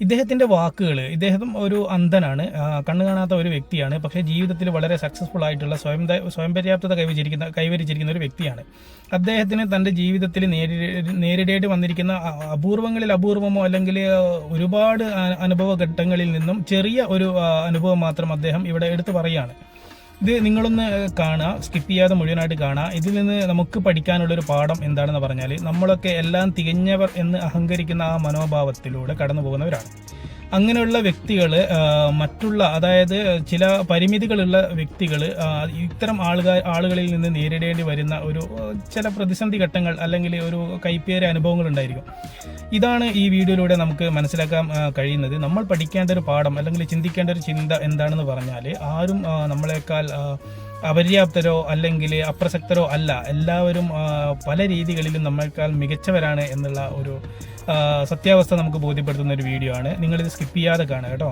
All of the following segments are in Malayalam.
ഇദ്ദേഹത്തിന്റെ വാക്കുകൾ ഇദ്ദേഹം ഒരു അന്ധനാണ്. കണ്ണു കാണാത്ത ഒരു വ്യക്തിയാണ്. പക്ഷേ ജീവിതത്തിൽ വളരെ സക്സസ്ഫുൾ ആയിട്ടുള്ള സ്വയം സ്വയം പര്യാപ്തത കൈവരിച്ചിരിക്കുന്ന കൈവരിച്ചിരിക്കുന്ന ഒരു വ്യക്തിയാണ്. അദ്ദേഹത്തിന് തന്റെ ജീവിതത്തിൽ നേരി നേരിടേണ്ടി വന്നിരിക്കുന്ന അപൂർവങ്ങളിൽ അപൂർവമോ അല്ലെങ്കിൽ ഒരുപാട് അനുഭവ ഘട്ടങ്ങളിൽ നിന്നും ചെറിയ ഒരു അനുഭവം മാത്രം അദ്ദേഹം ഇവിടെ എടുത്തു പറയുകയാണ്. ഇത് നിങ്ങളൊന്ന് കാണുക. സ്കിപ്പ് ചെയ്യാതെ മുഴുവനായിട്ട് കാണുക. ഇതിൽ നിന്ന് നമുക്ക് പഠിക്കാനുള്ളൊരു പാഠം എന്താണെന്ന് പറഞ്ഞാൽ നമ്മളൊക്കെ എല്ലാം തികഞ്ഞവർ എന്ന് അഹങ്കരിക്കുന്ന ആ മനോഭാവത്തിലൂടെ കടന്നു പോകുന്നവരാണ് അങ്ങനെയുള്ള വ്യക്തികൾ മറ്റുള്ള അതായത് ചില പരിമിതികളുള്ള വ്യക്തികൾ ഇത്തരം ആളുകൾ ആളുകളിൽ നിന്ന് നേരിടേണ്ടി വരുന്ന ഒരു ചില പ്രതിസന്ധി ഘട്ടങ്ങൾ അല്ലെങ്കിൽ ഒരു കൈപ്പേറിയ അനുഭവങ്ങൾ ഉണ്ടായിരിക്കും. ഇതാണ് ഈ വീഡിയോയിലൂടെ നമുക്ക് മനസ്സിലാക്കാൻ കഴിയുന്നത്. നമ്മൾ പഠിക്കേണ്ട ഒരു പാഠം അല്ലെങ്കിൽ ചിന്തിക്കേണ്ട ഒരു ചിന്ത എന്താണെന്ന് പറഞ്ഞാൽ ആരും നമ്മളെക്കാൾ അപര്യാപ്തരോ അല്ലെങ്കിൽ അപ്രസക്തരോ അല്ല. എല്ലാവരും പല രീതികളിലും നമ്മൾക്കാൾ മികച്ചവരാണ് എന്നുള്ള ഒരു സത്യാവസ്ഥ നമുക്ക് ബോധ്യപ്പെടുത്തുന്ന ഒരു വീഡിയോ ആണ്. നിങ്ങളിത് സ്കിപ്പ് ചെയ്യാതെ കാണുക കേട്ടോ.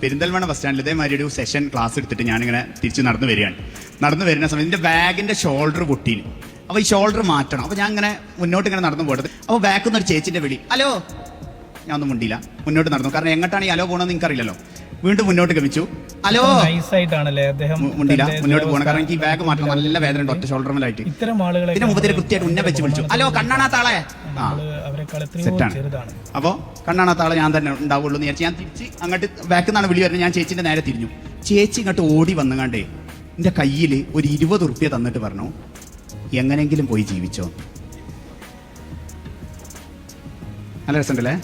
പെരിന്തൽമണ്ണ ബസ് സ്റ്റാൻഡിൽ ഇതേമാതിരി ഒരു സെഷൻ ക്ലാസ് എടുത്തിട്ട് ഞാനിങ്ങനെ തിരിച്ച് നടന്നു വരികയാണ്. നടന്നു വരുന്ന സമയത്ത് എന്റെ ബാഗിന്റെ ഷോൾഡർ പൊട്ടീന് അപ്പോൾ ഈ ഷോൾഡർ മാറ്റണം. അപ്പോൾ ഞാൻ ഇങ്ങനെ മുന്നോട്ട് ഇങ്ങനെ നടന്നു പോയത് അപ്പോൾ ബാക്കിൽ നിന്ന് ഒരു ചേച്ചിന്റെ വിളി ഹലോ. ഞാൻ ഒന്നും മുണ്ടില്ല മുന്നോട്ട് നടന്നു. കാരണം എങ്ങോട്ടാണ് ഈ അലോ പോകണമെന്ന് നിങ്ങൾക്കറിയില്ലല്ലോ വീണ്ടും മുന്നോട്ട് ഗമിച്ചു. ഹലോ? നൈസായിട്ടാണല്ലേ അദ്ദേഹം മുണ്ടില്ല മുന്നോട്ട് പോകണം. കാരണം എനിക്ക് ഈ ബാഗ് മാറ്റണം നല്ല വേദന ഉണ്ട് ഒറ്റ ഷോൾഡറിലായിട്ട് ഇത്തരം ആളുകളെ പിന്നെ മുപ്പത്തിരെ കൃത്യമായിട്ട് ഉന്നെ വെച്ച് വിളിച്ചു. ഹലോ കണ്ണാണാത്താളെ ആ നമ്മൾ അവരെക്കാൾ എത്രയോ സെറ്റാണ് അപ്പോൾ കണ്ണാണാത്താളെ ഞാൻ തന്നെ ഉണ്ടാവുള്ളൂ എന്ന് ഞാൻ തിരിച്ച് അങ്ങോട്ട് ബാക്കിൽ നിന്നാണ് വിളി വരുന്നത്. ഞാൻ ചേച്ചിന്റെ നേരെ തിരിഞ്ഞു. ചേച്ചി ഇങ്ങോട്ട് ഓടി വന്നുകാണ്ടേ എന്റെ കയ്യിൽ ഒരു ഇരുപത് ഉറുപ്പ്യ തന്നിട്ട് പറഞ്ഞു. എങ്ങനെങ്കിലും പോയി ജീവിച്ചോ. നല്ല രസമുണ്ടല്ലേ?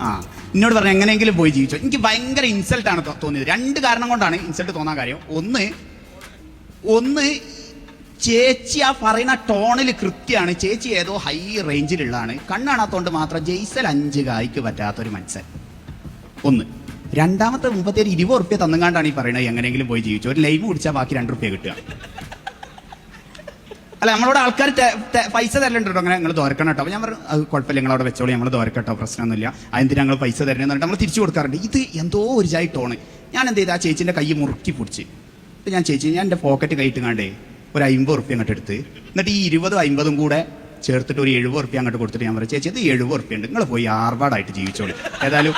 ആ എന്നോട് പറഞ്ഞു എങ്ങനെയെങ്കിലും പോയി ജീവിച്ചോ. എനിക്ക് ഭയങ്കര ഇൻസൾട്ടാണ് തോന്നിയത്. രണ്ട് കാരണം കൊണ്ടാണ് ഇൻസൾട്ട് തോന്നാൻ കാര്യം. ഒന്ന് ഒന്ന് ചേച്ചി ആ പറയുന്ന ടോണിൽ കൃത്യമാണ്. ചേച്ചി ഏതോ ഹൈ റേഞ്ചിലുള്ളതാണ് കണ്ണാണാത്തോണ്ട് മാത്രം ജെയ്സൽ അഞ്ച് കായ്ക്ക് പറ്റാത്തൊരു മനുഷ്യൻ. ഒന്ന് രണ്ടാമത്തെ മുപ്പത്തേര് ഇരുപത് ഉറുപ്പ്യ തന്നുകൊണ്ടാണ് ഈ പറയുന്നത് എങ്ങനെയെങ്കിലും പോയി ജീവിച്ചു. ഒരു ലൈവ് കുടിച്ചാൽ ബാക്കി രണ്ട് ഉറുപ്പ്യ കിട്ടുക. അല്ല നമ്മളോട് ആൾക്കാർ പൈസ തരലുണ്ട് അങ്ങനെ ഞങ്ങൾ തോരക്കണം കേട്ടോ. അപ്പോൾ ഞാൻ പറഞ്ഞു അത് കുഴപ്പമില്ല നിങ്ങൾ അവിടെ വെച്ചോളൂ നമ്മൾ തോരക്കട്ടോ പ്രശ്നമൊന്നുമില്ല. അതിന് ഞങ്ങൾ പൈസ തരണമെന്ന് പറഞ്ഞിട്ട് നമ്മൾ തിരിച്ചു കൊടുക്കാറുണ്ട്. ഇത് എന്തോ ഒരു ചായിട്ടോണ് ഞാൻ എന്ത് ചെയ്ത്? ആ ചേച്ചിന്റെ കൈ മുറുക്കി പിടിച്ച്. എന്നിട്ട് ഞാൻ ചേച്ചി ഞാൻ എന്റെ പോക്കറ്റ് കയറ്റുകാണ്ടേ ഒരു അമ്പത് റുപ്യ അങ്ങോട്ട് എടുത്ത്. എന്നിട്ട് ഈ ഇരുപതും അമ്പതും കൂടെ ചേർത്തിട്ട് ഒരു എഴുപത് റുപ്യ അങ്ങോട്ട് കൊടുത്തിട്ട് ഞാൻ പറഞ്ഞു ചേച്ചി ഇത് എഴുപത് റുപ്യ ഉണ്ട്. നിങ്ങൾ പോയി ആർഭാടായിട്ട് ജീവിച്ചോളൂ. ഏതായാലും